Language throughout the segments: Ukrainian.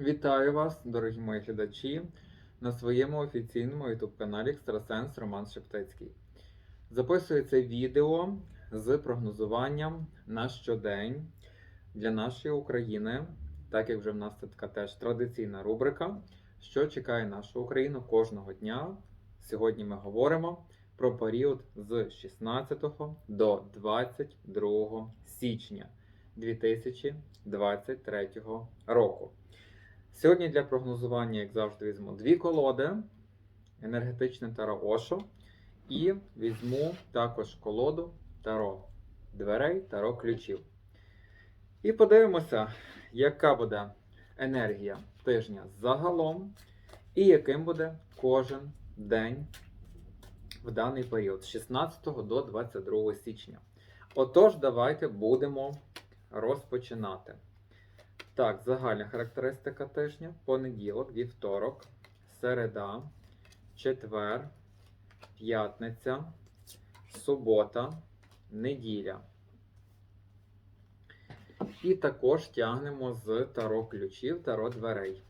Вітаю вас, дорогі мої глядачі, на своєму офіційному youtube каналі Екстрасенс Роман Шептицький. Записую це відео з прогнозуванням на щодень для нашої України, так як вже в нас це така теж традиційна рубрика, що чекає нашу Україну кожного дня. Сьогодні ми говоримо про період з 16 до 22 січня 2023 року. Сьогодні для прогнозування, як завжди, візьму дві колоди, енергетичне таро Ошо, і візьму також колоду таро дверей, таро ключів. І подивимося, яка буде енергія тижня загалом, і яким буде кожен день в даний період з 16 до 22 січня. Отож, давайте будемо розпочинати. Так, загальна характеристика тижня: понеділок, вівторок, середа, четвер, п'ятниця, субота, неділя. І також тягнемо з таро ключів, таро дверей.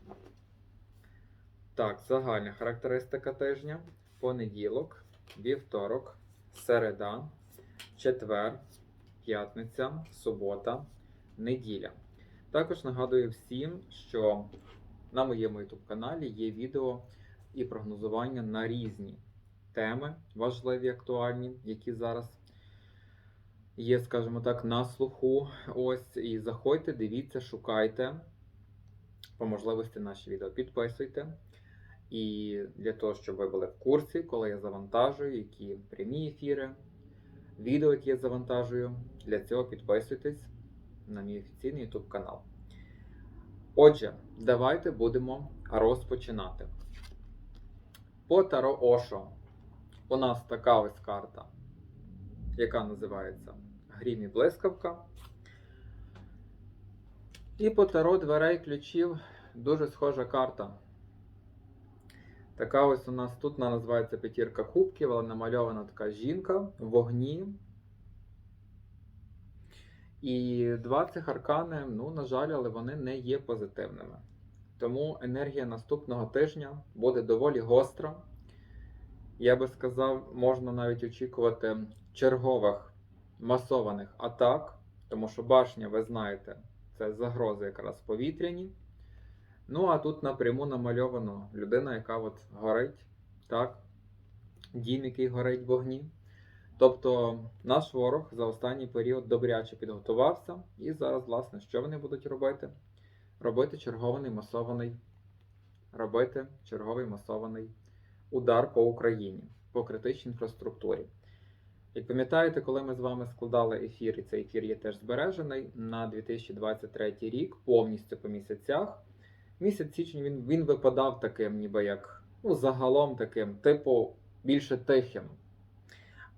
Так, загальна характеристика тижня: понеділок, вівторок, середа, четвер, п'ятниця, субота, неділя. Також нагадую всім, що на моєму YouTube каналі є відео і прогнозування на різні теми, важливі, актуальні, які зараз є, скажімо так, на слуху. Ось, і заходьте, дивіться, шукайте по можливості наші відео. Підписуйте. І для того, щоб ви були в курсі, коли я завантажую, які прямі ефіри, відео, які я завантажую, для цього підписуйтесь на мій офіційний YouTube канал. Отже, давайте будемо розпочинати. По Таро Ошо у нас така ось карта, яка називається Грім і блискавка. І по Таро дверей ключів дуже схожа карта. Така ось у нас тут вона називається п'ятірка кубків, але намальована така жінка в вогні. І два цих аркани, ну, на жаль, але вони не є позитивними. Тому енергія наступного тижня буде доволі гостра. Я би сказав, можна навіть очікувати чергових масованих атак, тому що башня, ви знаєте, це загрози якраз повітряні. Ну, а тут напряму намальовано людина, яка от горить, так, дім, який горить в вогні. Тобто наш ворог за останній період добряче підготувався, і зараз, власне, що вони будуть робити? Робити черговий масований, робити черговий масований удар по Україні, по критичній інфраструктурі. Як пам'ятаєте, коли ми з вами складали ефір, і цей ефір є теж збережений на 2023 рік, повністю по місяцях. Місяць січень він, він випадав таким, ніби як ну, загалом таким, типу, більше тихим.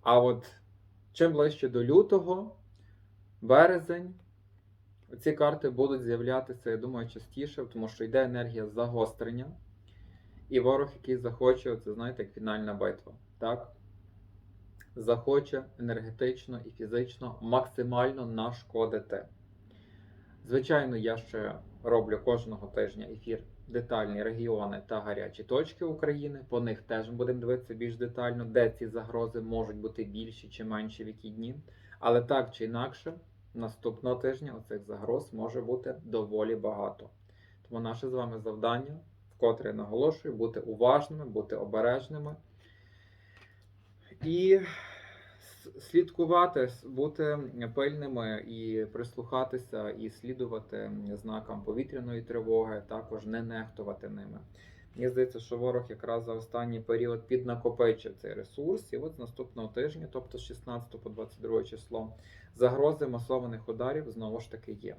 А от чим ближче до лютого, березень, ці карти будуть з'являтися, я думаю, частіше, тому що йде енергія загострення. І ворог, який захоче, це знаєте, як фінальна битва. так? Захоче енергетично і фізично максимально нашкодити. Звичайно, я ще роблю кожного тижня ефір детальні регіони та гарячі точки України. По них теж будемо дивитися більш детально, де ці загрози можуть бути більші чи менші в які дні. Але так чи інакше, наступного тижня оцих загроз може бути доволі багато. Тому наше з вами завдання, вкотре наголошую, бути уважними, бути обережними і слідкувати, бути пильними і прислухатися, і слідувати знакам повітряної тривоги, також не нехтувати ними. Мені здається, що ворог якраз за останній період піднакопичив цей ресурс, і от з наступного тижня, тобто з 16 по 22 число, загрози масованих ударів знову ж таки є.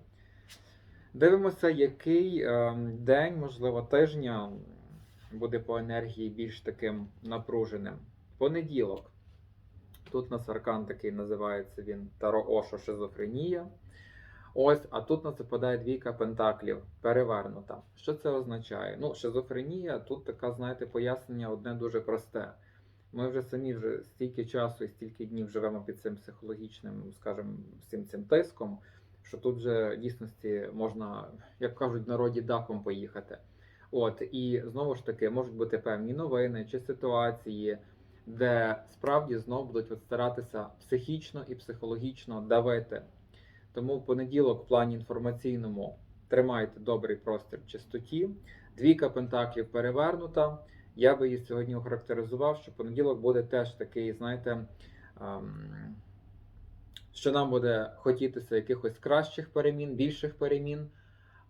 Дивимося, який е, день, можливо, тижня буде по енергії більш таким напруженим. Понеділок. Тут у нас аркан такий називається він Таро Ошо Шизофренія. Ось, а тут нас випадає двійка пентаклів перевернута. Що це означає? Ну, шизофренія, тут таке, знаєте, пояснення одне дуже просте. Ми вже самі вже стільки часу і стільки днів живемо під цим психологічним, скажімо, всім цим тиском, що тут вже дійсності можна, як кажуть, в народі дахом поїхати. От і знову ж таки можуть бути певні новини чи ситуації, де справді знову будуть старатися психічно і психологічно давити. Тому в понеділок в плані інформаційному тримайте добрий простір чистоті. Двійка пентаклів перевернута. Я би її сьогодні охарактеризував, що понеділок буде теж такий, знаєте, ем, що нам буде хотітися якихось кращих перемін, більших перемін,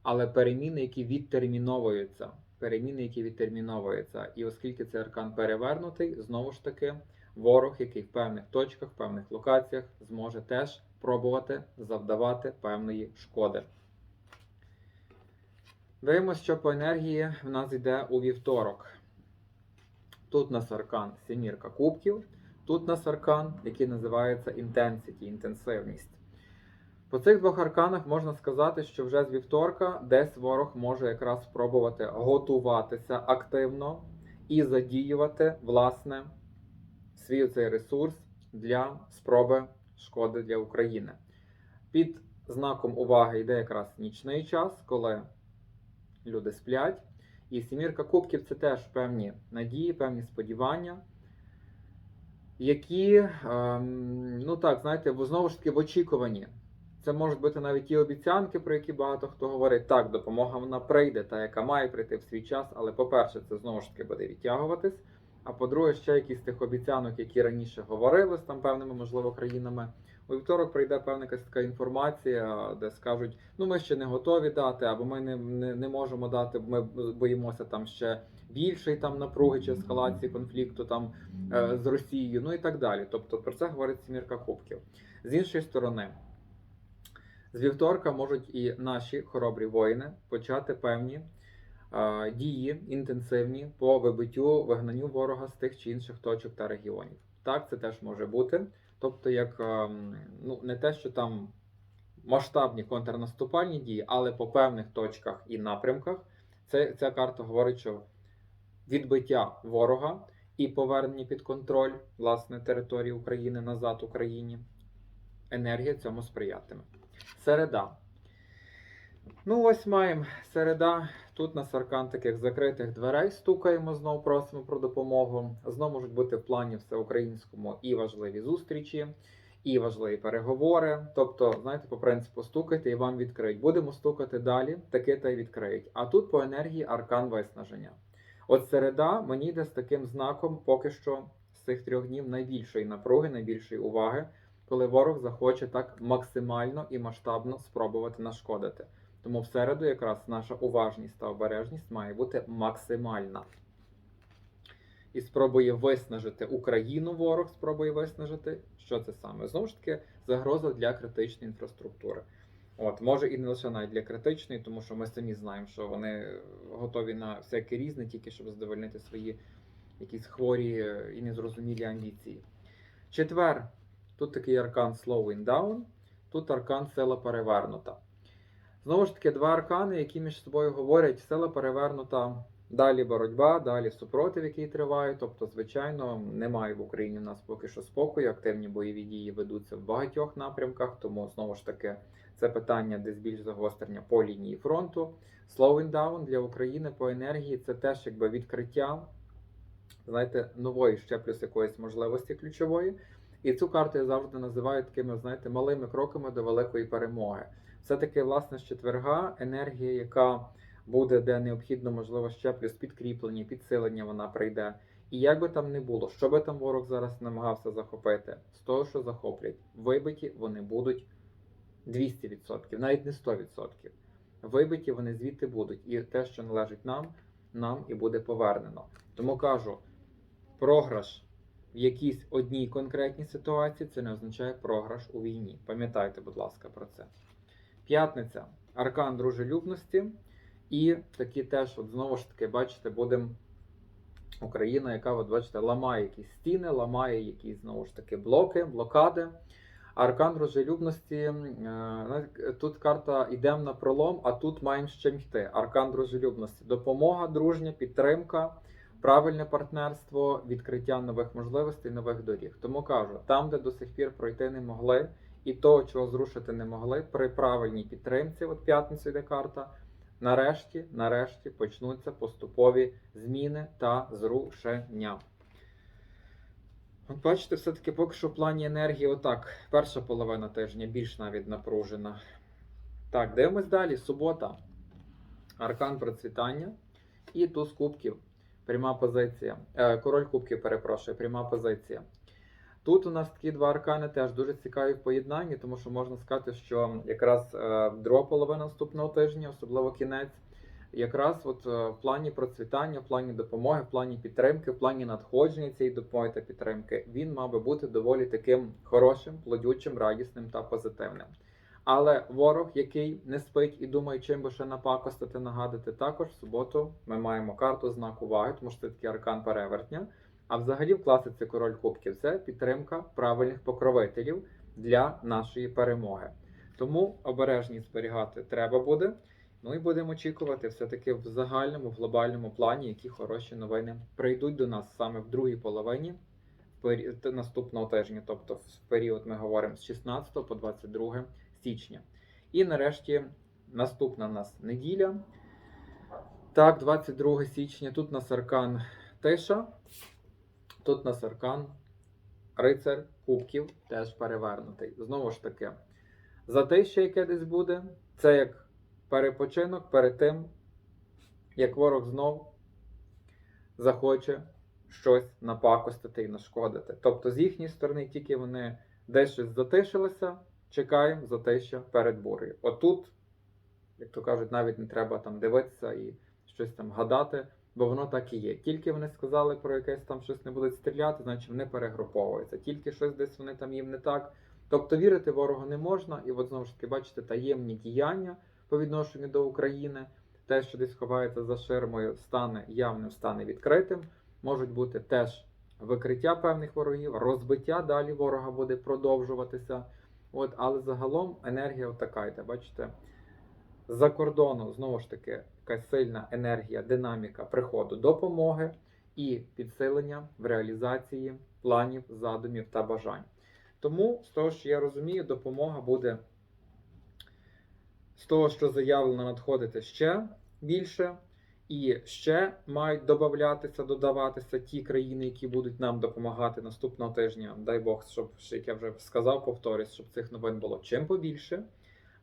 але переміни, які відтерміновуються. Переміни, які відтерміновуються. І оскільки цей аркан перевернутий, знову ж таки, ворог, який в певних точках, в певних локаціях зможе теж пробувати завдавати певної шкоди. Дивимося, що по енергії в нас йде у вівторок. Тут у нас аркан сімірка кубків, тут у нас аркан, який називається intensity, інтенсивність. По цих двох арканах можна сказати, що вже з вівторка десь ворог може якраз спробувати готуватися активно і задіювати, власне, свій цей ресурс для спроби шкоди для України. Під знаком уваги йде якраз нічний час, коли люди сплять. І сімірка кубків це теж певні надії, певні сподівання, які, ем, ну так, знаєте, знову ж таки в очікуванні. Це можуть бути навіть ті обіцянки, про які багато хто говорить. Так, допомога вона прийде, та яка має прийти в свій час. Але, по-перше, це знову ж таки буде відтягуватись. А по-друге, ще якісь тих обіцянок, які раніше говорили з там певними, можливо, країнами. У вівторок прийде певна якась така інформація, де скажуть, ну ми ще не готові дати, або ми не, не, не можемо дати, ми боїмося там ще більшої там напруги чи ескалації конфлікту там е, з Росією, ну і так далі. Тобто про це говорить сімірка кубків. З іншої сторони, з вівторка можуть і наші хоробрі воїни почати певні е, дії інтенсивні по вибиттю вигнанню ворога з тих чи інших точок та регіонів. Так, це теж може бути. Тобто, як ем, ну не те, що там масштабні контрнаступальні дії, але по певних точках і напрямках, це, ця карта говорить, що відбиття ворога і повернення під контроль власне території України назад Україні. Енергія цьому сприятиме. Середа. Ну, ось маємо середа. Тут на саркан таких закритих дверей стукаємо, знову просимо про допомогу. Знову можуть бути в плані всеукраїнському і важливі зустрічі, і важливі переговори. Тобто, знаєте, по принципу стукайте і вам відкриють. Будемо стукати далі, таки та й відкриють. А тут по енергії аркан виснаження. От середа мені йде з таким знаком поки що з цих трьох днів найбільшої напруги, найбільшої уваги, коли ворог захоче так максимально і масштабно спробувати нашкодити. Тому в середу якраз наша уважність та обережність має бути максимальна. І спробує виснажити Україну, ворог спробує виснажити. Що це саме? Знову ж таки, загроза для критичної інфраструктури. От, може і не лише навіть для критичної, тому що ми самі знаємо, що вони готові на всяке різне, тільки щоб задовольнити свої якісь хворі і незрозумілі амбіції. Четвер, тут такий аркан Slowing Down, тут аркан сила перевернута. Знову ж таки, два аркани, які між собою говорять, сила перевернута, далі боротьба, далі супротив, який триває. Тобто, звичайно, немає в Україні в нас поки що спокою. Активні бойові дії ведуться в багатьох напрямках, тому знову ж таки це питання десь більш загострення по лінії фронту. Slowing down для України по енергії це теж якби відкриття, знаєте, нової ще плюс якоїсь можливості ключової. І цю карту я завжди називаю такими, знаєте, малими кроками до великої перемоги. Все-таки, власне, з четверга енергія, яка буде, де необхідно, можливо, ще плюс підкріплення, підсилення вона прийде. І як би там не було, що би там ворог зараз намагався захопити, з того, що захоплять, вибиті вони будуть 200%, навіть не 100%. Вибиті вони звідти будуть. І те, що належить нам, нам і буде повернено. Тому кажу, програш в якійсь одній конкретній ситуації це не означає програш у війні. Пам'ятайте, будь ласка, про це. П'ятниця. Аркан дружелюбності. І такі теж, от знову ж таки, бачите, будемо Україна, яка, от бачите, ламає якісь стіни, ламає якісь знову ж таки блоки, блокади. Аркан дружелюбності. е, Тут карта йдемо на пролом, а тут маємо з чим йти. Аркан дружелюбності. Допомога, дружня, підтримка, правильне партнерство, відкриття нових можливостей, нових доріг. Тому кажу, там, де до сих пір пройти не могли, і того, чого зрушити не могли, при правильній підтримці, от п'ятницю йде карта, нарешті, нарешті почнуться поступові зміни та зрушення. От бачите, все-таки поки що в плані енергії, отак, перша половина тижня більш навіть напружена. Так, дивимось далі. Субота. Аркан процвітання і туз кубків. Пряма позиція. Е, король кубків, перепрошую, пряма позиція. Тут у нас такі два аркани теж дуже цікаві в поєднанні, тому що можна сказати, що якраз е, друга половина наступного тижня, особливо кінець, якраз от е, в плані процвітання, в плані допомоги, в плані підтримки, в плані надходження цієї допомоги та підтримки, він мав би бути доволі таким хорошим, плодючим, радісним та позитивним. Але ворог, який не спить і думає, чим би ще напакостити, нагадати, також в суботу ми маємо карту знак уваги, тому що це такий аркан перевертня. А взагалі в класиці король кубків це підтримка правильних покровителів для нашої перемоги. Тому обережність зберігати треба буде. Ну і будемо очікувати все-таки в загальному, в глобальному плані, які хороші новини прийдуть до нас саме в другій половині наступного тижня, тобто в період ми говоримо з 16 по 22 січня. І нарешті наступна в нас неділя. Так, 22 січня. Тут у нас аркан Тиша. Тут у нас аркан Рицар Кубків, теж перевернутий. Знову ж таки, затище, яке десь буде, це як перепочинок перед тим, як ворог знов захоче щось напакостити і нашкодити. Тобто, з їхньої сторони, тільки вони десь щось затишилися, чекаємо затища перед бурею. Отут, як то кажуть, навіть не треба там дивитися і щось там гадати, бо воно так і є. Тільки вони сказали про якесь там щось не будуть стріляти, значить вони перегруповуються. Тільки щось десь вони там їм не так. Тобто вірити ворогу не можна, і от знову ж таки, бачите, таємні діяння по відношенню до України, те, що десь ховається за ширмою, стане явним, стане відкритим. Можуть бути теж викриття певних ворогів, розбиття далі ворога буде продовжуватися. От, але загалом енергія така йде, бачите. За кордону, знову ж таки, якась сильна енергія, динаміка приходу допомоги і підсилення в реалізації планів, задумів та бажань. Тому, з того, що я розумію, допомога буде з того, що заявлено, надходити ще більше, і ще мають додатися, додаватися ті країни, які будуть нам допомагати наступного тижня. Дай Бог, щоб як я вже сказав, повторюсь, щоб цих новин було чим побільше.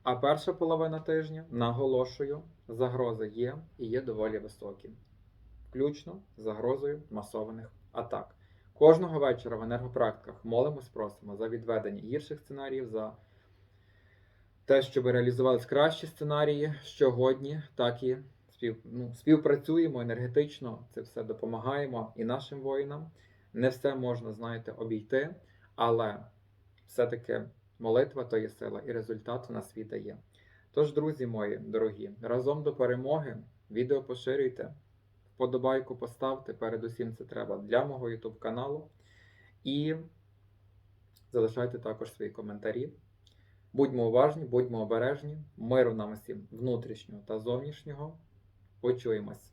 А перша половина тижня, наголошую, загрози є і є доволі високі, включно загрозою масованих атак. Кожного вечора в енергопрактиках молимось, просимо за відведення гірших сценаріїв, за те, щоб реалізувались кращі сценарії, що годні, так і спів, ну, співпрацюємо енергетично, це все допомагаємо і нашим воїнам. Не все можна, знаєте, обійти, але все-таки молитва то є сила, і результат у нас віддає. Тож, друзі мої дорогі, разом до перемоги, відео поширюйте, вподобайку поставте, передусім це треба для мого YouTube каналу. І залишайте також свої коментарі. Будьмо уважні, будьмо обережні, миру нам усім внутрішнього та зовнішнього. ocho e mais.